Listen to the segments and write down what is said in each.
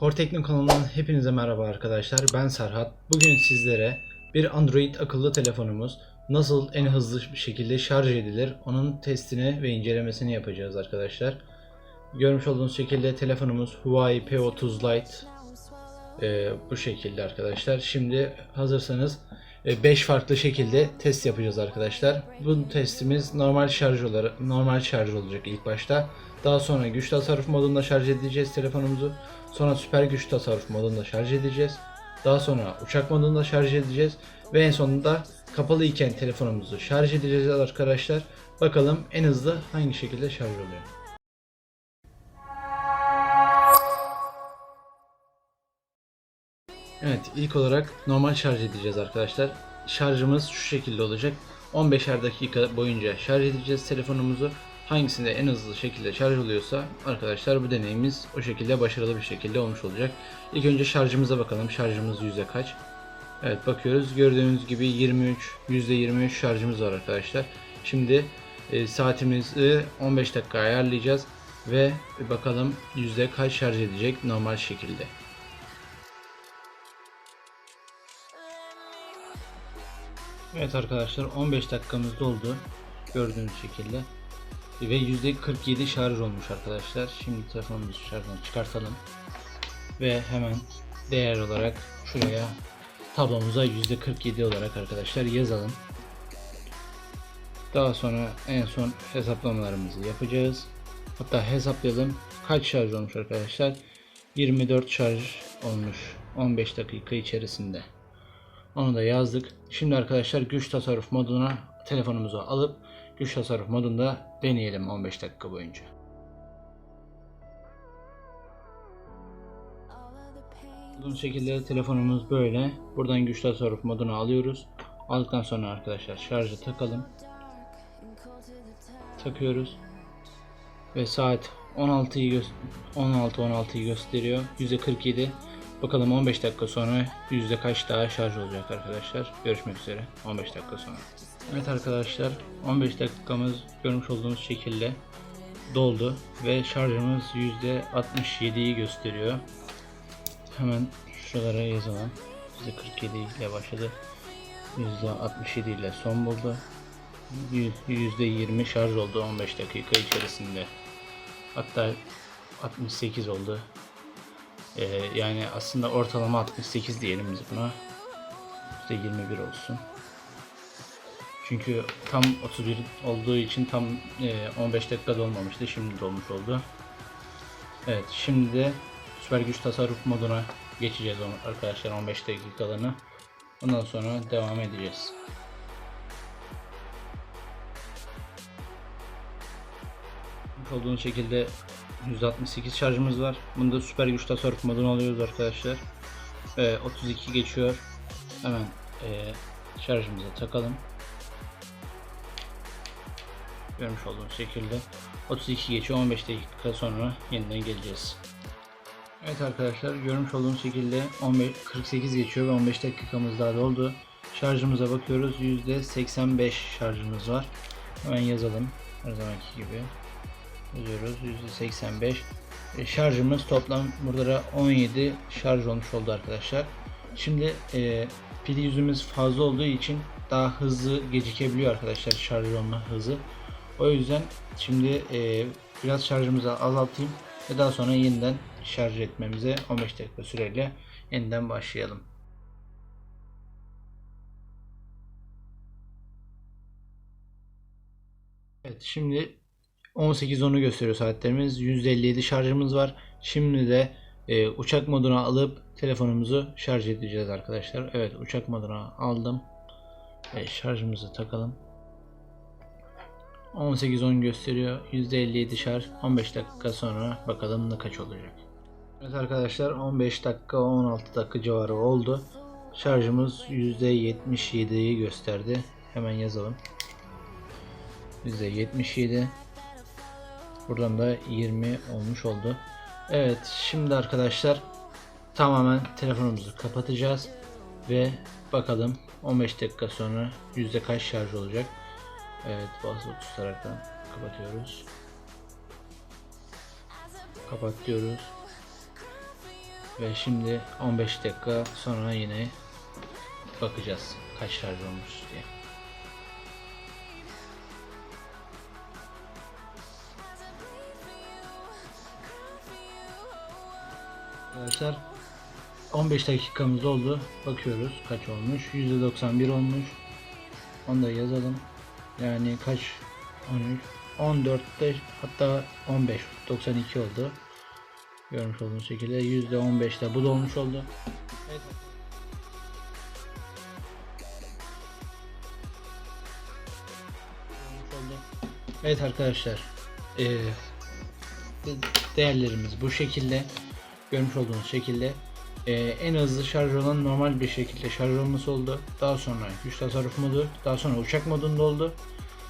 Core Teknik kanalından hepinize merhaba arkadaşlar. Ben Serhat. Bugün sizlere bir Android akıllı telefonumuz nasıl en hızlı bir şekilde şarj edilir onun testini ve incelemesini yapacağız arkadaşlar. Görmüş olduğunuz şekilde telefonumuz Huawei P30 Lite Ee, bu şekilde arkadaşlar. Şimdi hazırsanız 5 farklı şekilde test yapacağız arkadaşlar. Bu testimiz normal şarj olarak normal şarj olacak ilk başta. Daha sonra güç tasarruf modunda şarj edeceğiz telefonumuzu. Sonra süper güç tasarruf modunda şarj edeceğiz. Daha sonra uçak modunda şarj edeceğiz ve en sonunda kapalı iken telefonumuzu şarj edeceğiz arkadaşlar. Bakalım en hızlı hangi şekilde şarj oluyor. Evet ilk olarak normal şarj edeceğiz arkadaşlar. Şarjımız şu şekilde olacak. 15'er dakika boyunca şarj edeceğiz telefonumuzu. Hangisinde en hızlı şekilde şarj oluyorsa arkadaşlar bu deneyimiz o şekilde başarılı bir şekilde olmuş olacak. İlk önce şarjımıza bakalım. Şarjımız yüzde kaç? Evet bakıyoruz. Gördüğünüz gibi 23 %23 şarjımız var arkadaşlar. Şimdi e, saatimizi 15 dakika ayarlayacağız ve bakalım yüzde kaç şarj edecek normal şekilde. Evet arkadaşlar 15 dakikamız doldu. Gördüğünüz şekilde. Ve %47 şarj olmuş arkadaşlar. Şimdi telefonumuzu şarjdan çıkartalım. Ve hemen değer olarak şuraya tablomuza %47 olarak arkadaşlar yazalım. Daha sonra en son hesaplamalarımızı yapacağız. Hatta hesaplayalım. Kaç şarj olmuş arkadaşlar? 24 şarj olmuş 15 dakika içerisinde. Onu da yazdık. Şimdi arkadaşlar güç tasarruf moduna telefonumuzu alıp güç tasarruf modunda deneyelim 15 dakika boyunca. Bu şekilde telefonumuz böyle. Buradan güç tasarruf modunu alıyoruz. Aldıktan sonra arkadaşlar şarjı takalım. Takıyoruz. Ve saat 16'yı 16 16'yı gösteriyor. %47 Bakalım 15 dakika sonra yüzde kaç daha şarj olacak arkadaşlar. Görüşmek üzere 15 dakika sonra. Evet arkadaşlar 15 dakikamız görmüş olduğunuz şekilde doldu ve şarjımız yüzde 67'yi gösteriyor. Hemen şuralara yazalım. Yüzde 47 ile başladı. Yüzde 67 ile son buldu. Yüzde 20 şarj oldu 15 dakika içerisinde. Hatta 68 oldu. Ee, yani aslında ortalama 68 diyelim biz buna. İşte 21 olsun. Çünkü tam 31 olduğu için tam e, 15 dakika dolmamıştı. Şimdi dolmuş oldu. Evet şimdi de süper güç tasarruf moduna geçeceğiz arkadaşlar 15 dakikalığına. Ondan sonra devam edeceğiz. olduğunuz şekilde 168 şarjımız var. Bunda süper güç tasarruf modunu alıyoruz arkadaşlar. Ee, 32 geçiyor. Hemen e, şarjımıza takalım. Görmüş olduğunuz şekilde 32 geçiyor. 15 dakika sonra yeniden geleceğiz. Evet arkadaşlar görmüş olduğunuz şekilde 15, 48 geçiyor ve 15 dakikamız daha doldu. Şarjımıza bakıyoruz. %85 şarjımız var. Hemen yazalım. Her zamanki gibi yazıyoruz. %85 e, şarjımız toplam burada 17 şarj olmuş oldu arkadaşlar. Şimdi e, pil yüzümüz fazla olduğu için daha hızlı gecikebiliyor arkadaşlar şarj olma hızı. O yüzden şimdi e, biraz şarjımızı azaltayım ve daha sonra yeniden şarj etmemize 15 dakika süreyle yeniden başlayalım. Evet şimdi 18.10'u gösteriyor saatlerimiz. 157 şarjımız var. Şimdi de e, uçak moduna alıp telefonumuzu şarj edeceğiz arkadaşlar. Evet uçak moduna aldım. E, şarjımızı takalım. 18.10 gösteriyor. %57 şarj. 15 dakika sonra bakalım ne kaç olacak. Evet arkadaşlar 15 dakika 16 dakika civarı oldu. Şarjımız %77'yi gösterdi. Hemen yazalım. %77 Buradan da 20 olmuş oldu. Evet şimdi arkadaşlar tamamen telefonumuzu kapatacağız ve bakalım 15 dakika sonra yüzde kaç şarj olacak. Evet basılı tutaraktan kapatıyoruz. Kapat diyoruz. Ve şimdi 15 dakika sonra yine bakacağız kaç şarj olmuş diye. Arkadaşlar 15 dakikamız oldu. Bakıyoruz kaç olmuş. %91 olmuş. Onu da yazalım. Yani kaç? 13, 14'te hatta 15, 92 oldu. Görmüş olduğunuz şekilde %15'te bu da olmuş oldu. Evet. Evet arkadaşlar. De- değerlerimiz bu şekilde. Görmüş olduğunuz şekilde. Eee, en hızlı şarj olan normal bir şekilde şarj olması oldu. Daha sonra güç tasarruf modu. Daha sonra uçak modunda oldu.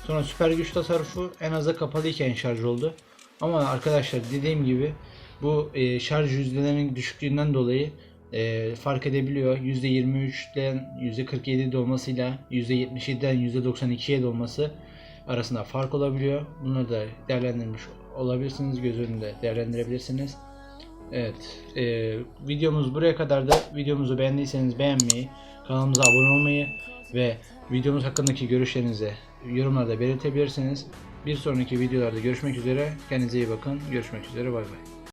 Sonra süper güç tasarrufu en aza kapalıyken şarj oldu. Ama arkadaşlar dediğim gibi bu e, şarj yüzdelerinin düşüklüğünden dolayı e, fark edebiliyor. %23'den %47 dolmasıyla %77'den %92'ye dolması arasında fark olabiliyor. Bunları da değerlendirmiş olabilirsiniz. Göz önünde değerlendirebilirsiniz. Evet. e, videomuz buraya kadardı. Videomuzu beğendiyseniz beğenmeyi, kanalımıza abone olmayı ve videomuz hakkındaki görüşlerinizi yorumlarda belirtebilirsiniz. Bir sonraki videolarda görüşmek üzere. Kendinize iyi bakın. Görüşmek üzere. Bay bay.